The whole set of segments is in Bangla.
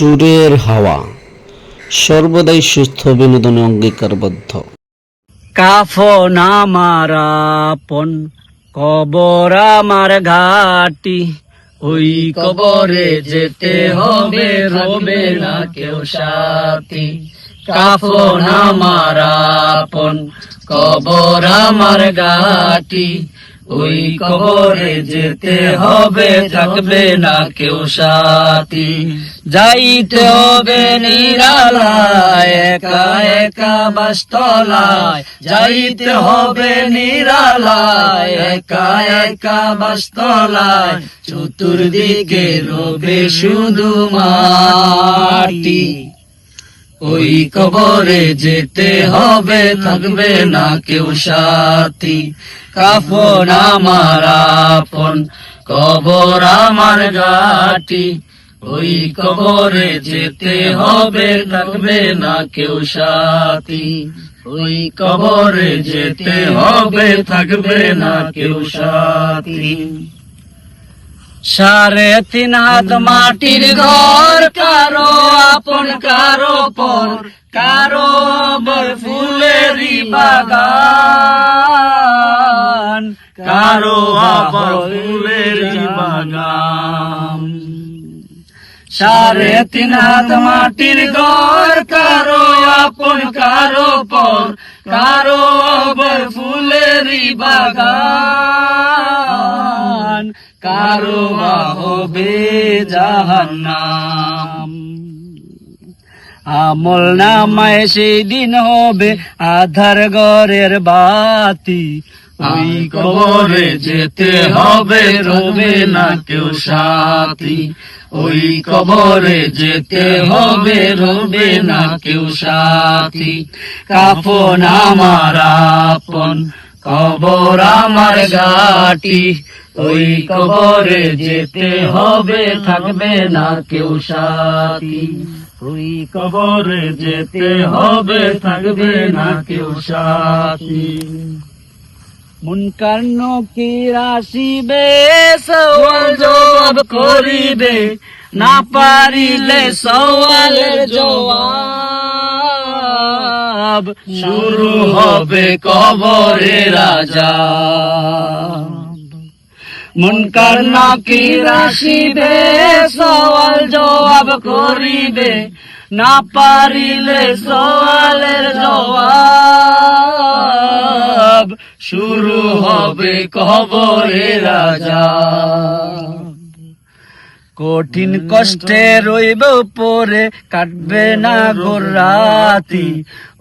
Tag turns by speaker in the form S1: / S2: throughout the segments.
S1: সুরের হাওয়া। সর্বদাই সুস্থ, বিনোদনে অঙ্গীকারবদ্ধ।
S2: কাফন আমার আপন কবর আমার ঘাটি। ওই কবরে যেতে হবে, রবে না কেউ সাথী। কাফন আমার আপন কবর আমার ঘাটি। ওই কবরে যেতে হবে, থাকবে না কেউ সাথী। যাইতে হবে নিরালায়, একা একা বাস্তলায়। যাইতে হবে নিরালায়, একা একা বাস্তলায়। চতুর্দিকে রবে শুধু মাটি। ওই কবরে যেতে হবে, থাকবে না কেউ সাথী। কাফন আমার আপন, কবর আমার গাটি ওই কবরে যেতে হবে, থাকবে না কেউ সাথী। ওই কবরে যেতে হবে, থাকবে না কেউ সাথী। সাড়ে তিন হাত মাটির ঘর, কারও আপন, কারও পর, কারও ফুলেরই বাগান, কারও আবার ফুলেরই বাগান। সাড়ে তিন হাত মাটির ঘর, কারও আপন, কারও পর, কারও ফুলেরই বাগান। কারও বা হবে জাহান্নাম। আমল নামায় সেই দিন হবে আধার ঘরের বাতি। ওই কবরে যেতে হবে রবে না কেউ সাথী। ওই কবরে যেতে হবে রবে না কেউ সাথী। কাফন আমার আপন কবর আমার গাটি ওই কবরে যেতে হবে, থাকবে না কেউ সাথী। ওই কবরে যেতে হবে, থাকবে না কেউ সাথী। মুনকার নকির আসিবে, সওয়াল জবাব করিবে, না পারিলে সওয়ালের জবাব। শুরু হবে কবরে রাজা। মুনকার নাকির আসিবে সওয়াল জবাব করিবে। না পারিলে সওয়ালের জবাব শুরু হবে কবরে রাজা। কঠিন কষ্টে রইব পরে, কাটবে না গোরাতি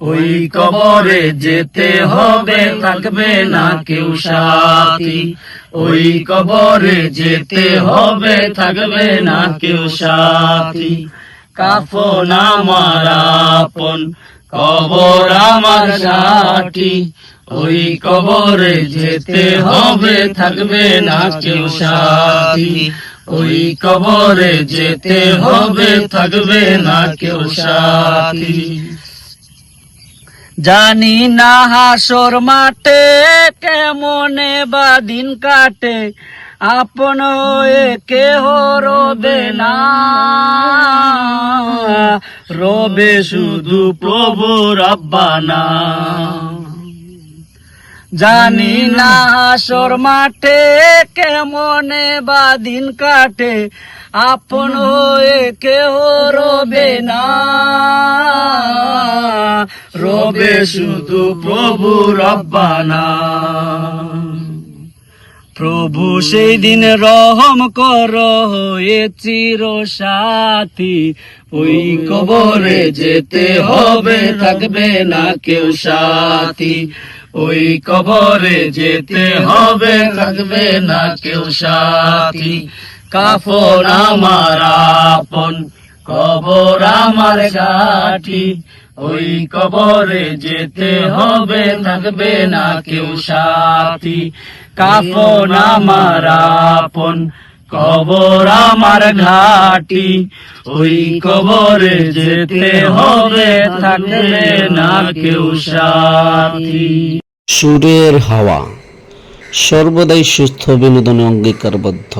S2: ওই কবরে যেতে হবে, থাকবে না কেউ সাথী। ওই কবরে যেতে হবে, থাকবে না কেউ সাথী। কাফন আমার আপন কবর আমার সাথী, ওই কবরে যেতে হবে, থাকবে না কেউ সাথী। ওই কবরে যেতে হবে, থাকবে না কেউ সাথী। জানি না হাসর মাঠে কেমনে বা দিন কাটে, আপন হয়ে কেহ রবে না। রবে শুধু প্রভু রব্বানা। জানি না হাসর মাঠে কেমনে বা দিন কাটে, আপন হয়ে কেহ রবে না। রবে শুধু প্রভু রব্বানা। প্রভু, সেই দিন রহম কর হয়ে চির সাথী ওই কবরে যেতে হবে, থাকবে না কেউ সাথী। ওই কবরে যেতে হবে, থাকবে না কেউ সাথী। কাফন আমার আপন কবর আমার গাঠি ওই কবরে যেতে হবে, থাকবে না কেউ সাথী। কাফন আমার আপন, কবর আমার ঘাটি। ওই কবরে যেতে হবে, থাকবে না কেউ সাথী।
S1: সুরের হাওয়া। সর্বদাই সুস্থ, বিনোদনে অঙ্গীকারবদ্ধ।